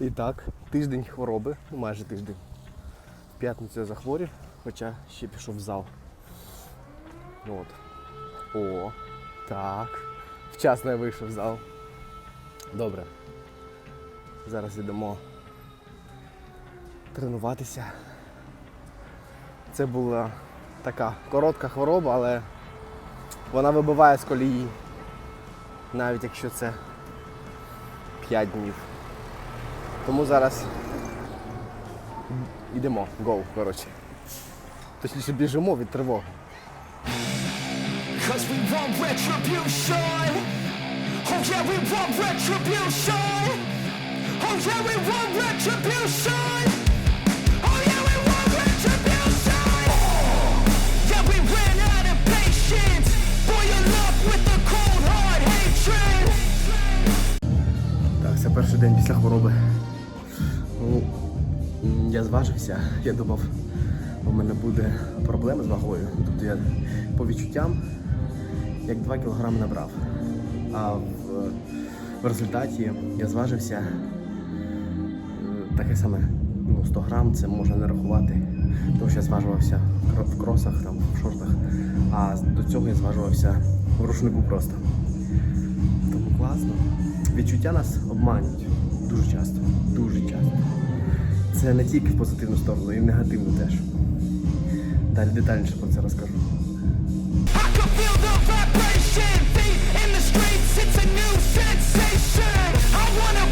І так, тиждень хвороби, ну майже тиждень. В п'ятницю я захворів, хоча ще пішов в зал. От. О, так. Вчасно я вийшов в зал. Добре. Зараз йдемо тренуватися. Це була така коротка хвороба, але вона вибиває з колії. Навіть якщо це 5 днів. Тому зараз йдемо, гоу, коротше. Точніше біжимо від тривоги. Cause we want retribution. Oh yeah, we want retribution. Oh yeah, we want retribution. Oh yeah, we want retribution. Yeah, we ran out of patience. Boil up with the cold hard hatred. Так, це перший день після хвороби. Ну, я зважився, я думав, у мене буде проблеми з вагою. Тобто я по відчуттям як 2 кг набрав. А в, в результаті я зважився е, таке саме ну, 100 грам, це можна не рахувати. Тому що я зважувався в кросах, там, в шортах, а до цього я зважувався в рушнику просто. Тому класно. Відчуття нас обманюють дуже часто. Дуже часто. Це не тільки в позитивну сторону, і в негативну теж. Далі детальніше про це розкажу.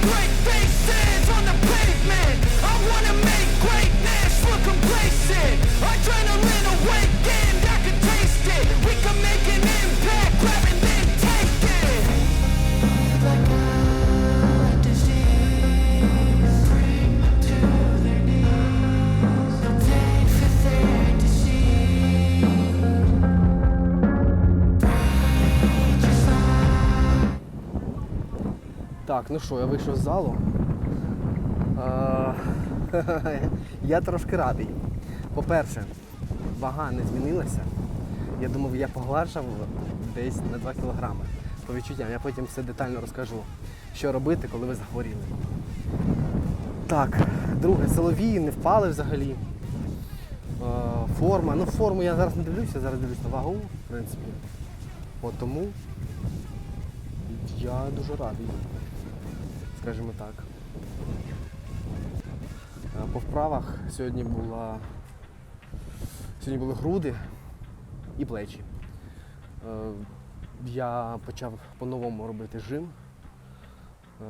Break faces Так, ну що, я вийшов з залу. Я трошки радий. По-перше, вага не змінилася. Я думав, я погладшав десь на 2 кілограми. По відчуттям. Я потім все детально розкажу, що робити, коли ви захворіли. Так, друге, силові не впали взагалі. Е, форма. Ну, форму я зараз не дивлюся, зараз дивлюсь на вагу, в принципі. От тому я дуже радий скажімо так. Е, По вправах сьогодні була сьогодні були груди і плечі. Е, Я почав по-новому робити жим. Е,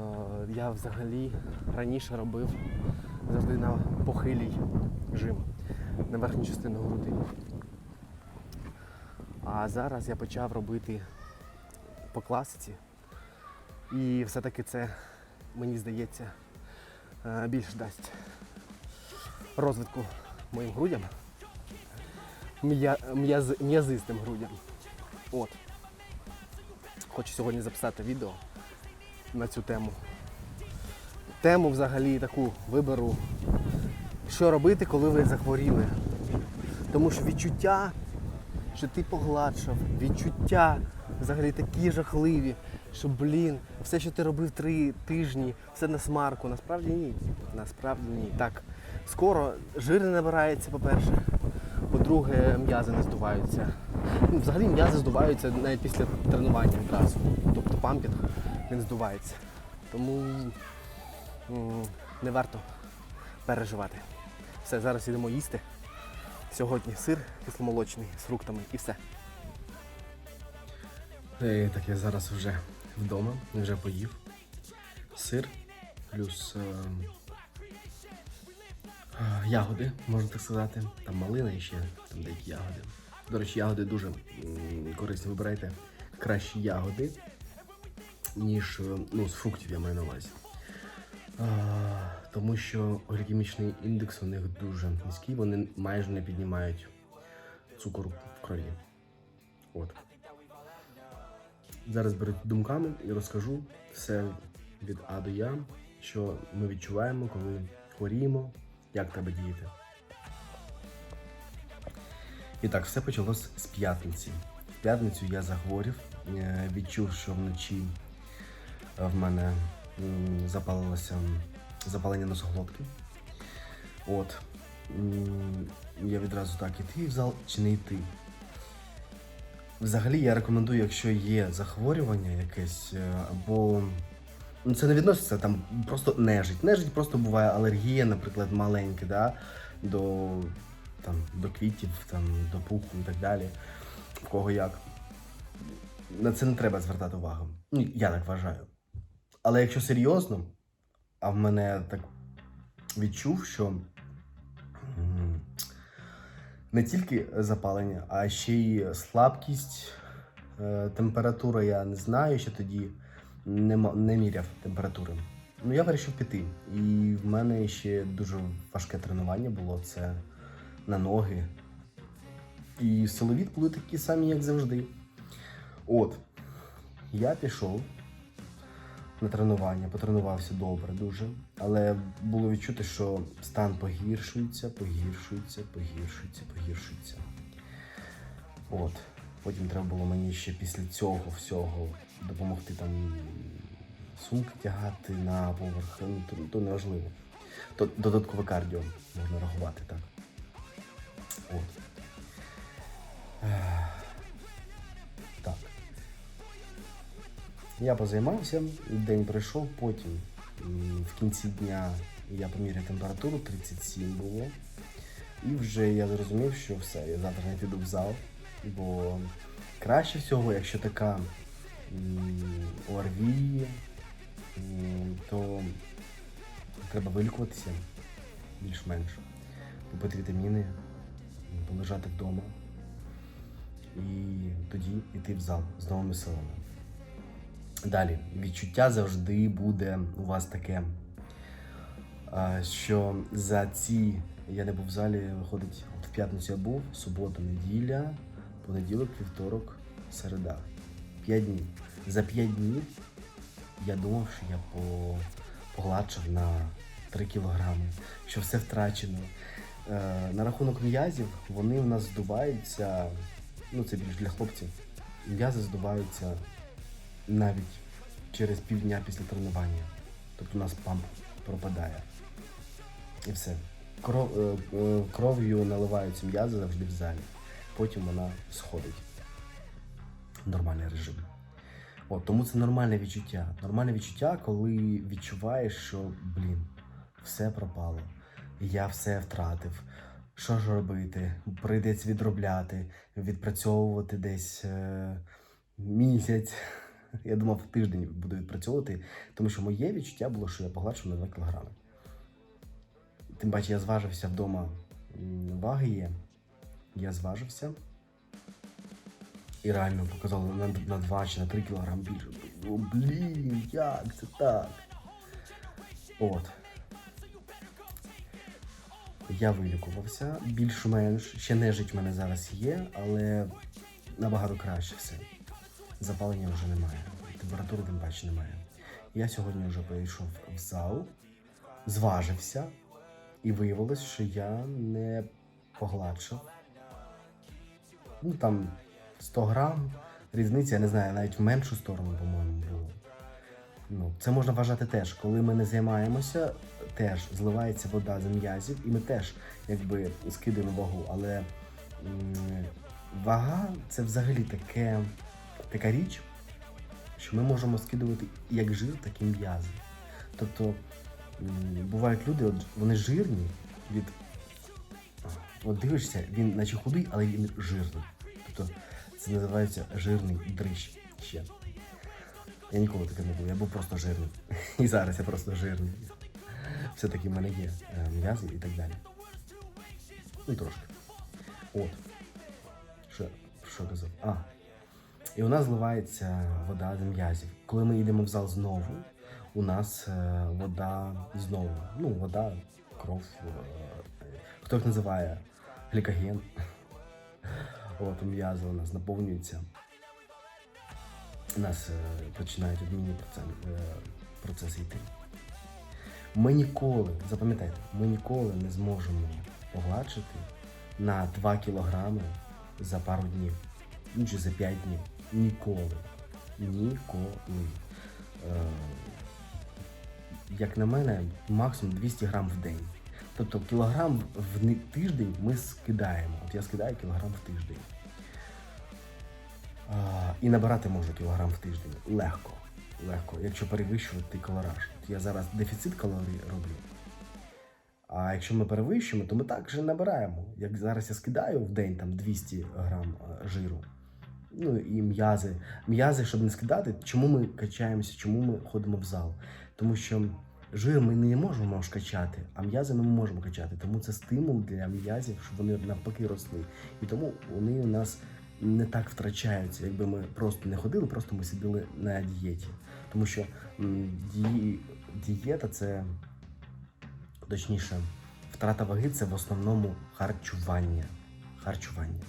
Я взагалі раніше робив завжди на похилій жим, на верхню частину груди. А зараз я почав робити по класиці. І все-таки це, мені здається, е, більш дасть розвитку моїм грудям. М'яз- М'язистим грудям. От. Хочу сьогодні записати відео на цю тему. Тему взагалі таку виберу, що робити, коли ви захворіли. Тому що відчуття, що ти погладшав, відчуття взагалі такі жахливі, що, блін, все, що ти робив три тижні, все на смарку. Насправді ні. Насправді ні. Так, скоро жир не набирається, по-перше. По-друге, м'язи не здуваються. Ну, взагалі м'язи здуваються навіть після тренування відразу. Тобто пампінг він здувається. Тому не варто переживати. Все, зараз йдемо їсти. Сьогодні сир кисломолочний з фруктами і все. Е, Так я зараз вже вдома, вже поїв. Сир плюс е, е, ягоди, можна так сказати. Там малина ще там деякі ягоди. До речі, ягоди дуже м, корисні. Вибирайте кращі ягоди, ніж е, ну, з фруктів я маю на увазі. А, тому що глікемічний індекс у них дуже низький, вони майже не піднімають цукор в крові. От. Зараз беру думками і розкажу все від А до Я, що ми відчуваємо, коли хворіємо, як треба діяти. І так, все почалось з п'ятниці. В п'ятницю я захворів, е, відчув, що вночі е, в мене м, запалилася запалення носоглотки. От. Я відразу так, іти в зал чи не йти. Взагалі я рекомендую, якщо є захворювання якесь, е, або ну, це не відноситься там просто нежить. Нежить просто буває алергія, наприклад, маленька, да, до, там, до квітів, там, до пуху і так далі. В кого як. На це не треба звертати увагу. Ну, я так вважаю. Але якщо серйозно, а в мене так відчув, що не тільки запалення, а ще й слабкість, е, температура, я не знаю, ще тоді не, не міряв температури. Ну, я вирішив піти. І в мене ще дуже важке тренування було це на ноги. І силові були такі самі, як завжди. От, я пішов на тренування, потренувався добре дуже, але було відчути, що стан погіршується, погіршується, погіршується, погіршується. От. Потім треба було мені ще після цього всього допомогти там сумки тягати на поверх. Ну, то, то неважливо. То додаткове кардіо можна рахувати так. От. Я позаймався, день пройшов, потім в кінці дня я поміряв температуру, 37 було. І вже я зрозумів, що все, я завтра не піду в зал, бо краще всього, якщо така ОРВІ, то треба вилікуватися більш-менш, попити вітаміни, полежати вдома і тоді йти в зал з новими силами. Далі, відчуття завжди буде у вас таке, що за ці я не був в залі, виходить, от в п'ятницю я був, субота, неділя, понеділок, вівторок, середа. П'ять днів. За п'ять днів я думав, що я по... погладшав на 3 кілограми, що все втрачено. Е, на рахунок м'язів вони в нас здуваються, ну це більш для хлопців. М'язи здуваються навіть через півдня після тренування. Тобто у нас памп пропадає. І все. Кров, е, е, кров'ю наливаються м'язи завжди в залі. Потім вона сходить. Нормальний режим. От, тому це нормальне відчуття. Нормальне відчуття, коли відчуваєш, що, блін, все пропало. Я все втратив. Що ж робити? Прийдеться відробляти, відпрацьовувати десь е, місяць. Я думав, тиждень буду відпрацьовувати, тому що моє відчуття було, що я погладшив на 2 кілограми. Тим паче я зважився вдома, ваги є. Я зважився. І реально показало на, на 2 чи на 3 кілограми більше. О, блін, як це так? От. Я вилікувався більш-менш. Ще нежить в мене зараз є, але набагато краще все. Запалення вже немає. Температури тим паче немає. Я сьогодні вже прийшов в зал, зважився, і виявилось, що я не погладшав. Ну там 100 грам. Різниця, я не знаю, навіть в меншу сторону, по-моєму, було. Ну, це можна вважати теж. Коли ми не займаємося, теж зливається вода з м'язів, і ми теж якби скидаємо вагу. Але м, вага це взагалі таке, така річ, що ми можемо скидувати як жир, так і м'язи. Тобто бувають люди, от вони жирні від. От дивишся, він наче худий, але він жирний. Тобто це називається жирний дрищ ще. Я ніколи таким не був, я був просто жирний. І зараз я просто жирний. Все-таки в мене є е, м'язи і так далі. Ну, трошки. От. Що, що казав? А. І у нас зливається вода з м'язів. Коли ми йдемо в зал знову, у нас е, вода знову. Ну, вода, кров. Е, хто їх називає? Глікоген. От м'язи у нас наповнюються. У нас е, починають обмінні процеси, йти. Ми ніколи, запам'ятайте, ми ніколи не зможемо погладшити на 2 кілограми за пару днів. Ну чи за 5 днів. Ніколи. Ніколи. Е, як на мене, максимум 200 грам в день. Тобто кілограм в тиждень ми скидаємо. От я скидаю кілограм в тиждень. А, і набирати можу кілограм в тиждень. Легко. Легко, якщо перевищувати калораж. От я зараз дефіцит калорій роблю. А якщо ми перевищуємо, то ми також набираємо. Як зараз я скидаю в день там 200 грам е, жиру. Ну і м'язи. М'язи, щоб не скидати, чому ми качаємося, чому ми ходимо в зал? Тому що жир ми не можемо ж качати, а м'язи ми можемо качати. Тому це стимул для м'язів, щоб вони навпаки росли. І тому вони у нас не так втрачаються, якби ми просто не ходили, просто ми сиділи на дієті. Тому що ді... дієта це точніше, втрата ваги це в основному харчування. Харчування.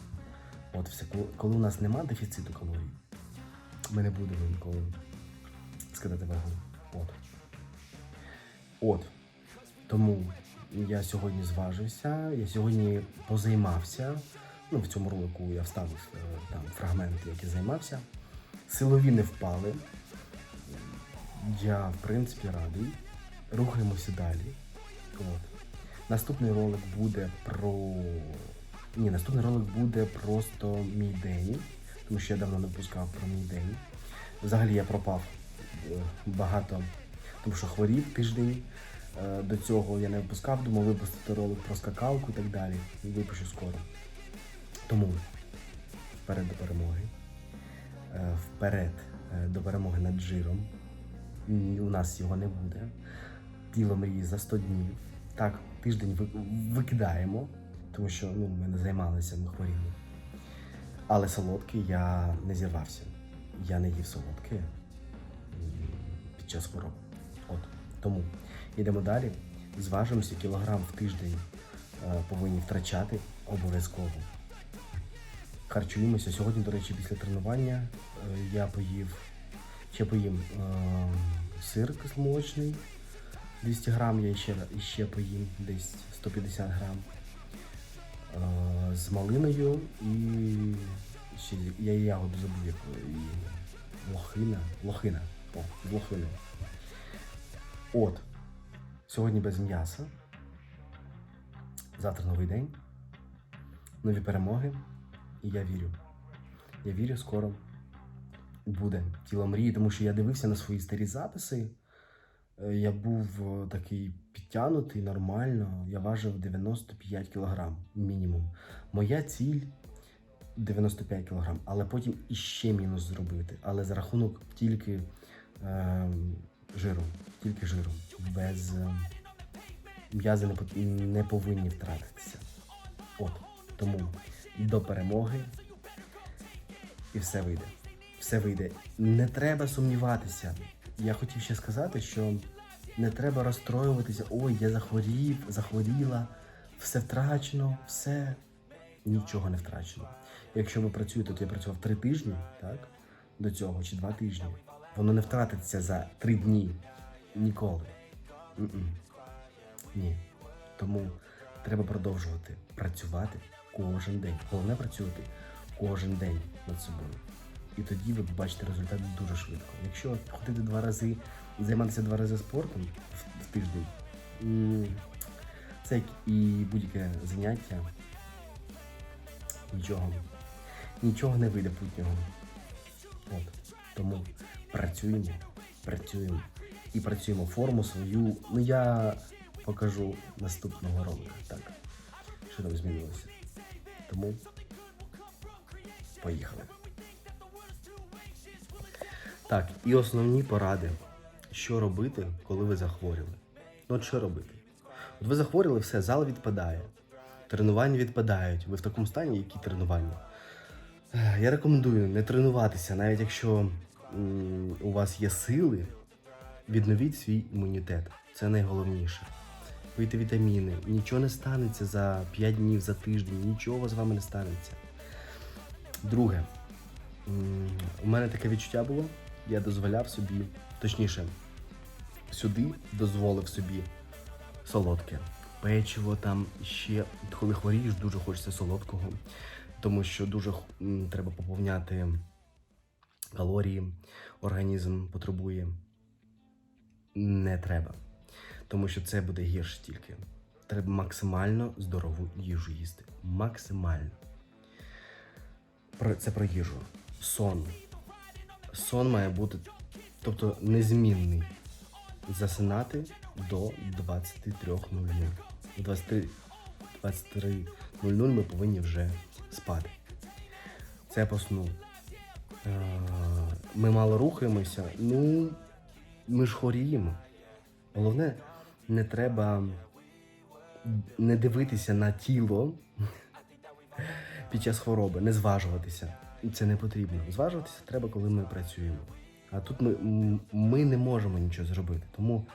От все, коли, у нас нема дефіциту калорій, ми не будемо ніколи скидати вагу. От. От. Тому я сьогодні зважився, я сьогодні позаймався. Ну, в цьому ролику я вставив е, там фрагменти, які займався. Силові не впали. Я, в принципі, радий. Рухаємося далі. От. Наступний ролик буде про. Ні, наступний ролик буде просто мій день, тому що я давно не випускав про мій день. Взагалі я пропав е, багато, тому що хворів тиждень. Е, До цього я не випускав, думав випустити ролик про скакалку і так далі. І випущу скоро. Тому вперед до перемоги. Е, Вперед до перемоги над жиром. У нас його не буде. Тіло мрії за 100 днів. Так, тиждень викидаємо, тому що ну, ми не займалися, ми хворіли. Але солодкий я не зірвався. Я не їв солодке під час хвороб. От. Тому йдемо далі. Зважимося, кілограм в тиждень е, повинні втрачати обов'язково. Харчуємося. Сьогодні, до речі, після тренування е, я поїв, ще поїм е, сир кисломолочний. 200 грам я ще, ще поїм, десь 150 грам. Е, з малиною і ще я ягоду забув яку. І лохина. Лохина. О, з лохиною. От. Сьогодні без м'яса. Завтра новий день. Нові перемоги. І я вірю. Я вірю, скоро буде тіло мрії, тому що я дивився на свої старі записи. Е, Я був е, такий підтягнутий нормально. Я важив 95 кг мінімум. Моя ціль 95 кг, але потім іще мінус зробити. Але за рахунок тільки е, жиру, тільки жиру. Без е, м'язи не, не повинні втратитися. От тому до перемоги і все вийде. Все вийде. Не треба сумніватися. Я хотів ще сказати, що не треба розстроюватися. Ой, я захворів, захворіла, все втрачено, все нічого не втрачено. Якщо ви працюєте, то я працював три тижні, так? До цього чи два тижні. Воно не втратиться за три дні. Ніколи. М-м. Ні. Тому треба продовжувати працювати кожен день. Головне працювати кожен день над собою. І тоді ви побачите результат дуже швидко. Якщо ходити два рази, займатися два рази спортом в, в тиждень, це як і будь-яке заняття. Нічого. Нічого не вийде путнього. От. Тому працюємо, працюємо і працюємо форму свою. Ну я покажу наступного ролика. Так. Що там змінилося. Тому поїхали. Так, і основні поради. Що робити, коли ви захворіли? Ну, от що робити? От ви захворіли, все, зал відпадає, тренування відпадають. Ви в такому стані, які тренування? Я рекомендую не тренуватися, навіть якщо у вас є сили, відновіть свій імунітет. Це найголовніше. Пийте вітаміни, нічого не станеться за 5 днів, за тиждень, нічого з вами не станеться. Друге, у мене таке відчуття було, я дозволяв собі, точніше, сюди дозволив собі солодке. Печиво там ще, коли хворієш, дуже хочеться солодкого, тому що дуже треба поповняти калорії, організм потребує. Не треба. Тому що це буде гірше тільки. Треба максимально здорову їжу їсти. Максимально. Це про їжу. Сон. Сон має бути, тобто незмінний. Засинати до 23.00. До 23 23.00 ми повинні вже спати. Це по сну. Е, Ми мало рухаємося. Ну, ми ж хворіємо. Головне, не треба не дивитися на тіло під час хвороби, не зважуватися. Це не потрібно. Зважуватися треба, коли ми працюємо. А тут ми, ми не можемо нічого зробити. Тому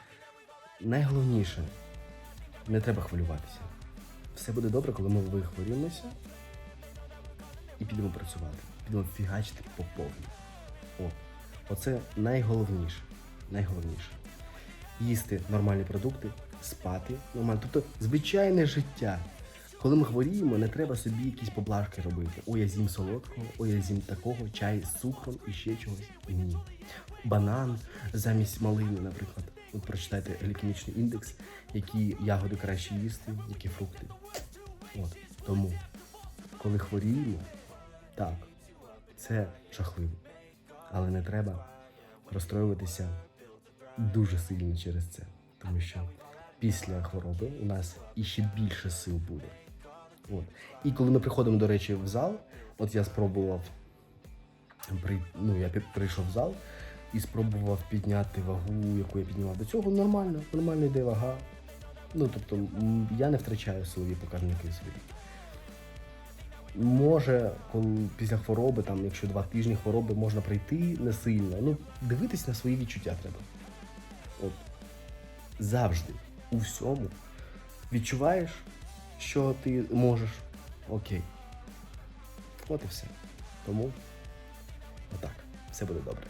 найголовніше не треба хвилюватися. Все буде добре, коли ми вихворіємося і підемо працювати. Підемо фігачити по повній. О, оце найголовніше. Найголовніше. Їсти нормальні продукти, спати нормально. Тобто звичайне життя. Коли ми хворіємо, не треба собі якісь поблажки робити. Ой, я з'їм солодкого, ой, я з'їм такого, чай з цукром і ще чогось. Ні. Банан замість малини, наприклад. От прочитайте глікемічний індекс, які ягоди краще їсти, які фрукти. От. Тому, коли хворіємо, так, це жахливо. Але не треба розстроюватися дуже сильно через це. Тому що після хвороби у нас іще більше сил буде. От. І коли ми приходимо, до речі, в зал, от я спробував, при, ну, я прийшов в зал і спробував підняти вагу, яку я піднімав до цього. Нормально, нормально йде вага. Ну, тобто, я не втрачаю силові показники свої. Може, коли після хвороби, там, якщо два тижні хвороби, можна прийти не сильно. Ну, дивитись на свої відчуття треба. От. Завжди, у всьому. Відчуваєш, що ти можеш. Окей. От і все. Тому отак. Все буде добре.